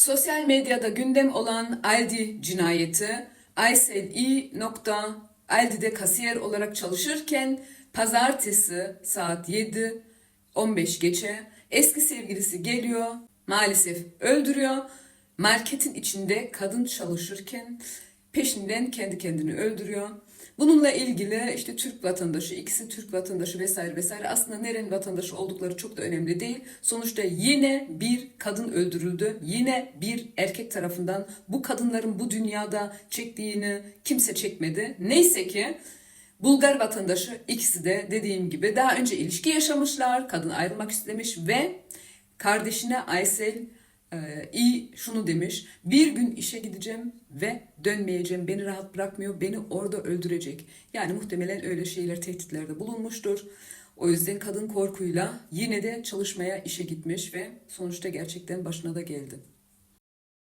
Sosyal medyada gündem olan Aldi cinayeti, Aysel İ. nokta Aldi'de kasiyer olarak çalışırken pazartesi saat 7 15 geçe eski sevgilisi geliyor, maalesef öldürüyor. Marketin içinde kadın çalışırken peşinden kendi kendini öldürüyor. Bununla ilgili işte Türk vatandaşı, ikisi Türk vatandaşı vesaire vesaire aslında nerenin vatandaşı oldukları çok da önemli değil. Sonuçta yine bir kadın öldürüldü. Yine bir erkek tarafından bu kadınların bu dünyada çektiğini kimse çekmedi. Neyse ki Bulgar vatandaşı ikisi de dediğim gibi daha önce ilişki yaşamışlar. Kadın ayrılmak istemiş ve kardeşine Aysel iyi şunu demiş. Bir gün işe gideceğim ve dönmeyeceğim. Beni rahat bırakmıyor. Beni orada öldürecek. Yani muhtemelen öyle şeyler tehditlerde bulunmuştur. O yüzden kadın korkuyla yine de çalışmaya işe gitmiş ve sonuçta gerçekten başına da geldi.